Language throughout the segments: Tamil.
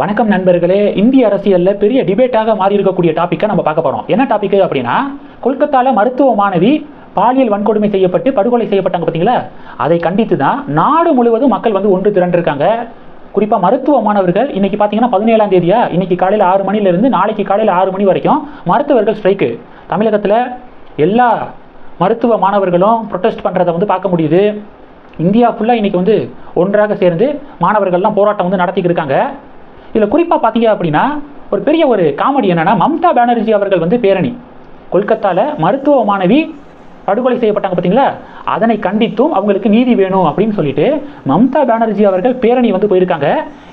வணக்கம் நண்பர்களே இந்திய அரசியலில் பெரிய டிபேட்டாக மாறி இருக்கக்கூடிய டாப்பிக்கை நம்ம பார்க்க போகிறோம் என்ன டாபிக் அப்படின்னா கொல்கத்தாவில் மருத்துவ மாணவி பாலியல் வன்கொடுமை செய்யப்பட்டு படுகொலை செய்யப்பட்டாங்க பார்த்தீங்களா? அதை கண்டித்து தான் நாடு முழுவதும் மக்கள் வந்து ஒன்று திரண்டிருக்காங்க. குறிப்பாக மருத்துவ மாணவர்கள் இன்னைக்கு பார்த்தீங்கன்னா பதினேழாம் தேதியா? இன்னைக்கு காலையில் ஆறு மணிலேருந்து நாளைக்கு காலையில் ஆறு மணி வரைக்கும் மருத்துவர்கள் ஸ்ட்ரைக்கு தமிழகத்தில் எல்லா மருத்துவ மாணவர்களும் ப்ரொட்டஸ்ட் பண்ணுறதை வந்து பார்க்க முடியுது. இந்தியா ஃபுல்லாக இன்றைக்கி வந்து ஒன்றாக சேர்ந்து மாணவர்கள்லாம் போராட்டம் வந்து நடத்திக்கிட்டு இருக்காங்க. இதில் குறிப்பாக பார்த்தீங்க அப்படின்னா ஒரு பெரிய ஒரு காமெடி என்னென்னா மம்தா பானர்ஜி அவர்கள் வந்து பேரணி. கொல்கத்தாவில் மருத்துவ மாணவி படுகொலை செய்யப்பட்டாங்க பார்த்தீங்களா அதனை கண்டித்தும் அவங்களுக்கு நீதி வேணும் அப்படின்னு சொல்லிட்டு மம்தா பானர்ஜி அவர்கள் பேரணி வந்து போயிருக்காங்க.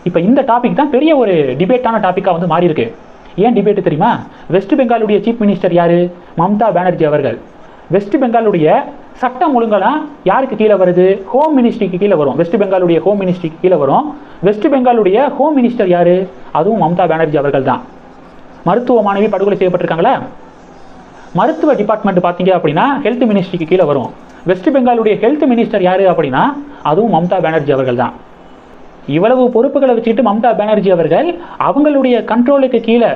இப்போ இந்த டாபிக் தான் பெரிய ஒரு டிபேட்டான டாப்பிக்காக வந்து மாறி இருக்கு ஏன் டிபேட் தெரியுமா? வெஸ்ட் பெங்காலுடைய சீஃப் மினிஸ்டர் யார்? மம்தா பானர்ஜி அவர்கள். வெஸ்ட் பெங்காலுடைய சட்டம் ஒழுங்கெல்லாம் யாருக்கு கீழே வருது? ஹோம் மினிஸ்ட்ரிக்கு கீழே வரும். வெஸ்ட் பெங்காலுடைய ஹோம் மினிஸ்ட்ரிக்கு கீழே வரும். வெஸ்ட் பெங்காலுடைய ஹோம் மினிஸ்டர் யாரு? அதுவும் மம்தா பானர்ஜி அவர்கள் தான் மருத்துவ மாணவி படுகொலை செய்யப்பட்டிருக்காங்களே? மருத்துவ டிபார்ட்மெண்ட் பார்த்தீங்க அப்படின்னா ஹெல்த் மினிஸ்ட்ரிக்கு கீழே வரும். வெஸ்ட் பெங்காலுடைய ஹெல்த் மினிஸ்டர் யாரு அப்படின்னா அதுவும் மம்தா பானர்ஜி அவர்கள் தான் இவ்வளவு பொறுப்புகளை வச்சுக்கிட்டு மம்தா பானர்ஜி அவர்கள் அவங்களுடைய கண்ட்ரோலுக்கு கீழே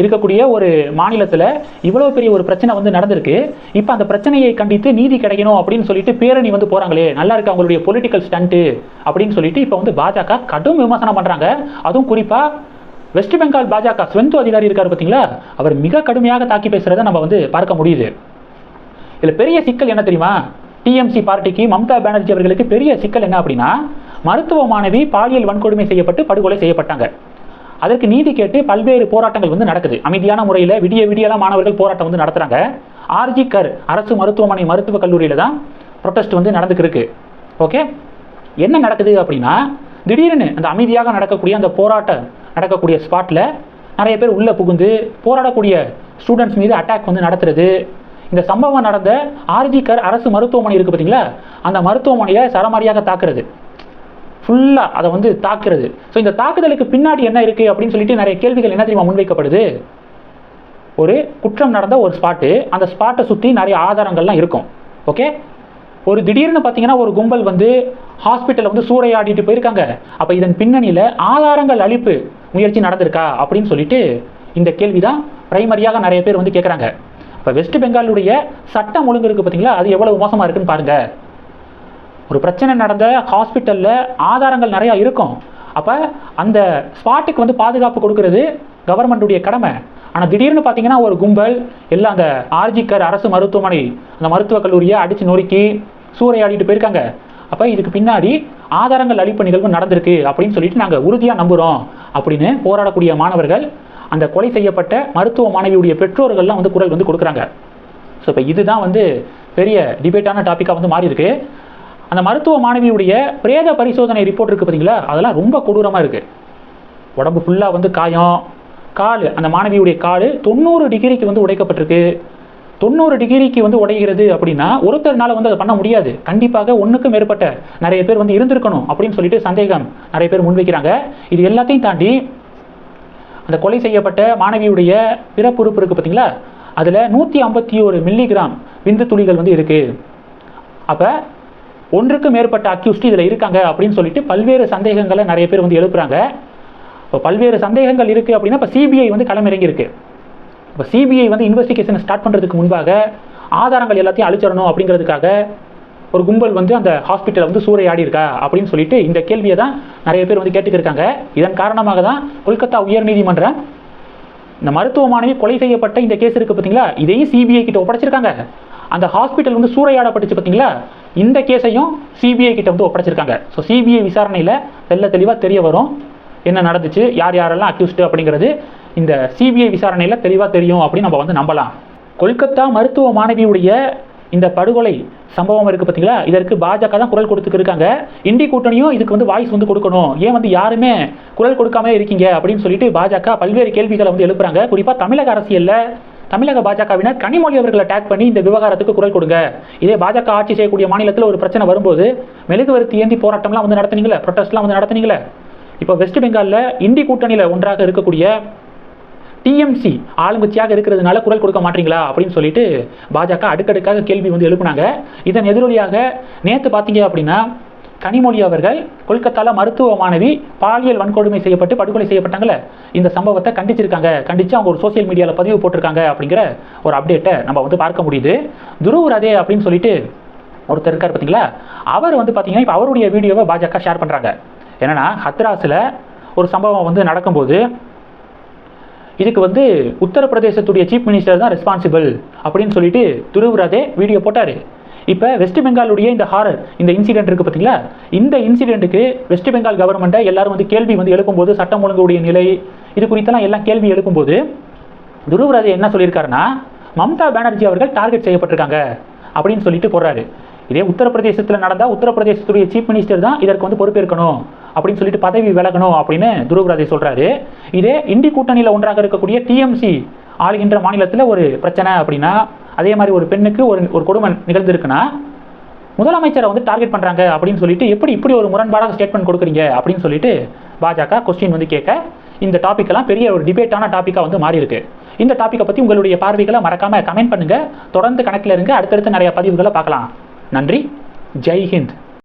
இருக்கக்கூடிய ஒரு மாநிலத்தில் இவ்வளோ பெரிய ஒரு பிரச்சனை வந்து நடந்திருக்கு. இப்போ அந்த பிரச்சனையை கண்டித்து நீதி கிடைக்கணும் அப்படின்னு சொல்லிட்டு பேரணி வந்து போகிறாங்களே நல்லா இருக்கு அவங்களுடைய பொலிட்டிக்கல் ஸ்டண்ட்டு அப்படின்னு சொல்லிட்டு இப்போ வந்து பாஜக கடும் விமர்சனம் பண்ணுறாங்க அதுவும் குறிப்பாக வெஸ்ட் பெங்கால் பாஜக ஸ்வெந்து அதிகாரி இருக்கார் பார்த்தீங்களா அவர் மிக கடுமையாக தாக்கி பேசுகிறத நம்ம வந்து பார்க்க முடியுது. இதில் பெரிய சிக்கல் என்ன தெரியுமா? டிஎம்சி பார்ட்டிக்கு மம்தா பானர்ஜி அவர்களுக்கு பெரிய சிக்கல் என்ன அப்படின்னா மருத்துவ மாணவி பாலியல் வன்கொடுமை செய்யப்பட்டு படுகொலை செய்யப்பட்டாங்க. அதற்கு நீதி கேட்டு பல்வேறு போராட்டங்கள் வந்து நடக்குது. அமைதியான முறையில் விடிய விடியெல்லாம் மாணவர்கள் போராட்டம் வந்து நடத்துகிறாங்க ஆர்ஜி கர் அரசு மருத்துவமனை மருத்துவக் கல்லூரியில் தான் ப்ரொட்டஸ்ட் வந்து நடந்துக்கிருக்கு ஓகே என்ன நடக்குது அப்படின்னா திடீர்னு அந்த அமைதியாக நடக்கக்கூடிய அந்த போராட்டம் நடக்கக்கூடிய ஸ்பாட்டில் நிறைய பேர் உள்ளே புகுந்து போராடக்கூடிய ஸ்டூடெண்ட்ஸ் மீது அட்டாக் வந்து நடத்துறது. இந்த சம்பவம் நடந்த ஆர்ஜி கர் அரசு மருத்துவமனை இருக்குது பார்த்தீங்களா அந்த மருத்துவமனையை சரமாரியாக தாக்குறது. ஃபுல்லாக அதை வந்து தாக்குறது. ஸோ இந்த தாக்குதலுக்கு பின்னாடி என்ன இருக்குது அப்படின்னு சொல்லிட்டு நிறைய கேள்விகள் என்ன தெரியுமா முன்வைக்கப்படுது? ஒரு குற்றம் நடந்த ஒரு ஸ்பாட்டு அந்த ஸ்பாட்டை சுற்றி நிறைய ஆதாரங்கள்லாம் இருக்கும். ஓகே ஒரு திடீர்னு பார்த்தீங்கன்னா ஒரு கும்பல் வந்து ஹாஸ்பிட்டலில் வந்து சூறையாடிட்டு போயிருக்காங்க. அப்போ இதன் பின்னணியில் ஆதாரங்கள் அழிப்பு முயற்சி நடந்திருக்கா அப்படின்னு சொல்லிட்டு இந்த கேள்வி தான் பிரைமரியாக நிறைய பேர் வந்து கேட்குறாங்க இப்போ வெஸ்ட் பெங்காலுடைய சட்டம் ஒழுங்கு இருக்குது பார்த்தீங்களா அது எவ்வளவு மோசமாக இருக்குன்னு பாருங்கள் ஒரு பிரச்சனை நடந்த ஹாஸ்பிட்டலில் ஆதாரங்கள் நிறையா இருக்கும். அப்போ அந்த ஸ்பாட்டுக்கு வந்து பாதுகாப்பு கொடுக்கறது கவர்மெண்ட்டுடைய கடமை. ஆனால் திடீர்னு பார்த்தீங்கன்னா ஒரு கும்பல் எல்லாம் அந்த ஆர்ஜிக்கர் அரசு மருத்துவமனை அந்த மருத்துவக் கல்லூரியை அடித்து நொறுக்கி சூறையாடிட்டு போயிருக்காங்க. அப்போ இதுக்கு பின்னாடி ஆதாரங்கள் அழிப்பு நிகழ்வு நடந்திருக்கு அப்படின்னு சொல்லிட்டு நாங்கள் உறுதியாக நம்புகிறோம் அப்படின்னு போராடக்கூடிய மாணவர்கள் அந்த கொலை செய்யப்பட்ட மருத்துவ மாணவியுடைய பெற்றோர்கள்லாம் வந்து குரல் வந்து கொடுக்குறாங்க. ஸோ இப்போ இதுதான் வந்து பெரிய டிபேட்டான டாப்பிக்காக வந்து மாறியிருக்கு. அந்த மருத்துவ மாணவியுடைய பிரேத பரிசோதனை ரிப்போர்ட் இருக்குது பார்த்தீங்களா அதெல்லாம் ரொம்ப கொடூரமாக இருக்குது உடம்பு ஃபுல்லாக வந்து காயம். கால் அந்த மாணவியுடைய கால் தொண்ணூறு டிகிரிக்கு வந்து உடைக்கப்பட்டிருக்கு. தொண்ணூறு டிகிரிக்கு வந்து உடைகிறது அப்படின்னா ஒருத்தர்னால வந்து அதை பண்ண முடியாது. கண்டிப்பாக ஒன்றுக்கும் மேற்பட்ட நிறைய பேர் வந்து இருந்திருக்கணும் அப்படின்னு சொல்லிட்டு சந்தேகம் நிறைய பேர் முன்வைக்கிறாங்க. இது எல்லாத்தையும் தாண்டி அந்த கொலை செய்யப்பட்ட மாணவியுடைய பிறப்புறுப்பு இருக்குது பார்த்தீங்களா அதில் நூற்றி ஐம்பத்தி ஒரு மில்லிகிராம் விந்து துளிகள் வந்து இருக்குது அப்போ ஒன்றுக்கு மேற்பட்ட அக்யூஸ்ட் இதில் இருக்காங்க அப்படின்னு சொல்லிட்டு பல்வேறு சந்தேகங்களை நிறைய பேர் வந்து எழுப்புறாங்க. இப்போ பல்வேறு சந்தேகங்கள் இருக்குது அப்படின்னா இப்போ சிபிஐ வந்து களமிறங்கியிருக்கு. இப்போ சிபிஐ வந்து இன்வெஸ்டிகேஷனை ஸ்டார்ட் பண்ணுறதுக்கு முன்பாக ஆதாரங்கள் எல்லாத்தையும் அழிச்சிடணும் அப்படிங்கிறதுக்காக ஒரு கும்பல் வந்து அந்த ஹாஸ்பிட்டலை வந்து சூறையாடி இருக்கா அப்படின்னு சொல்லிட்டு இந்த கேள்வியை தான் நிறைய பேர் வந்து கேட்டுக்கிருக்காங்க இதன் காரணமாக தான் கொல்கத்தா உயர்நீதிமன்றம் இந்த மருத்துவ மாணவி கொலை செய்யப்பட்ட இந்த கேஸ் இருக்குது பார்த்தீங்களா? இதையும் சிபிஐ கிட்ட ஒப்படைச்சிருக்காங்க. அந்த ஹாஸ்பிட்டல் வந்து சூறையாடப்பட்டுச்சு பார்த்தீங்களா இந்த கேஸையும் சிபிஐ கிட்ட வந்து ஒப்படைச்சிருக்காங்க. ஸோ சிபிஐ விசாரணையில் தெல்ல தெளிவாக தெரிய வரும் என்ன நடந்துச்சு யார் யாரெல்லாம் அக்யூஸ்டு அப்படிங்கிறது. இந்த சிபிஐ விசாரணையில் தெளிவாக தெரியும் அப்படின்னு நம்ம வந்து நம்பலாம். கொல்கத்தா மருத்துவ மாணவியுடைய இந்த படுகொலை சம்பவம் இருக்குது பார்த்தீங்களா இதற்கு பாஜக தான் குரல் கொடுத்துக்கு இருக்காங்க. இந்தி கூட்டணியும் இதுக்கு வந்து வாய்ஸ் வந்து கொடுக்கணும். ஏன் வந்து யாருமே குரல் கொடுக்காம இருக்கீங்க அப்படின்னு சொல்லிட்டு பாஜக பல்வேறு கேள்விகளை வந்து எழுப்புறாங்க. குறிப்பாக தமிழக அரசியலில் தமிழக பாஜகவினர் கனிமொழி அவர்களை அட்டாக் பண்ணி இந்த விவகாரத்துக்கு குரல் கொடுங்க. இதே பாஜக ஆட்சி செய்யக்கூடிய மாநிலத்தில் ஒரு பிரச்சனை வரும்போது மெழுகுவர்த்தி ஏந்தி போராட்டம்லாம் வந்து நடத்துனீங்களே? ப்ரொட்டஸ்ட்லாம் வந்து நடத்துனீங்களே? இப்போ வெஸ்ட் பெங்காலில் இந்தி கூட்டணியில் ஒன்றாக இருக்கக்கூடிய டிஎம்சி ஆளுங்கட்சியாக இருக்கிறதுனால குரல் கொடுக்க மாட்டீங்களா? அப்படின்னு சொல்லிட்டு பாஜக அடுக்கடுக்காக கேள்வி வந்து எழுப்புனாங்க. இதன் எதிரொலியாக நேற்று பார்த்தீங்க அப்படின்னா கனிமொழி அவர்கள் கொல்கத்தால மருத்துவ மாணவி பாலியல் வன்கொடுமை செய்யப்பட்டு படுகொலை செய்யப்பட்டாங்கல்ல. இந்த சம்பவத்தை கண்டிச்சிருக்காங்க. கண்டித்து அவங்க ஒரு சோஷியல் மீடியாவில் பதிவு போட்டிருக்காங்க அப்படிங்கிற ஒரு அப்டேட்டை நம்ம வந்து பார்க்க முடியுது. துருவ் ரதே அப்படின்னு சொல்லிட்டு ஒருத்தர் இருக்கார் பார்த்தீங்களா அவர் வந்து பார்த்தீங்கன்னா இப்போ அவருடைய வீடியோவை பாஜக ஷேர் பண்ணுறாங்க என்னன்னா ஹத்ராஸில் ஒரு சம்பவம் வந்து நடக்கும்போது இதுக்கு வந்து உத்தரப்பிரதேசத்துடைய சீஃப் மினிஸ்டர் தான் ரெஸ்பான்சிபிள் அப்படின்னு சொல்லிட்டு ரதே வீடியோ போட்டார். இப்போ வெஸ்ட் பெங்காலுடைய இந்த ஹாரர் இந்த இன்சிடென்ட் இருக்குது பார்த்தீங்களா இந்த இன்சிடென்ட்டுக்கு வெஸ்ட் பெங்கால் கவர்மெண்ட்டை எல்லாரும் வந்து கேள்வி வந்து எழுப்பும்போது சட்டம் ஒழுங்குடைய நிலை இது குறித்தெல்லாம் எல்லாம் கேள்வி எழுப்பும்போது துருவராஜ் என்ன சொல்லியிருக்காருன்னா மம்தா பானர்ஜி அவர்கள் டார்கெட் செய்யப்பட்டிருக்காங்க அப்படின்னு சொல்லிட்டு போடுறாரு இதே உத்தரப்பிரதேசத்தில் நடந்தால் உத்தரப்பிரதேசத்துடைய சீஃப் மினிஸ்டர் தான் இதற்கு வந்து பொறுப்பேற்கணும் அப்படின்னு சொல்லிட்டு பதவி விலகணும் அப்படின்னு துருவராஜை சொல்றாரு. இதே இந்தி கூட்டணியில் ஒன்றாக இருக்கக்கூடிய டிஎம்சி ஆளுகின்ற மாநிலத்தில் ஒரு பிரச்சனை அப்படின்னா அதே மாதிரி ஒரு பெண்ணுக்கு ஒரு ஒரு கொடுமை நிகழ்ந்திருக்குன்னா முதலமைச்சரை வந்து டார்கெட் பண்ணுறாங்க அப்படின்னு சொல்லிட்டு எப்படி இப்படி ஒரு முரண்பாடாக ஸ்டேட்மெண்ட் கொடுக்குறீங்க அப்படின்னு சொல்லிட்டு பாஜக கொஸ்டின் வந்து கேட்க இந்த டாப்பிக்கெல்லாம் பெரிய ஒரு டிபேட்டான டாப்பிக்காக வந்து மாறி இருக்கு இந்த டாப்பிக்கை பற்றி உங்களுடைய பார்வைகளை மறக்காம கமெண்ட் பண்ணுங்கள் தொடர்ந்து கணக்கில் இருங்க. அடுத்தடுத்து நிறைய பதிவுகளை பார்க்கலாம். நன்றி. ஜெய் ஹிந்த்.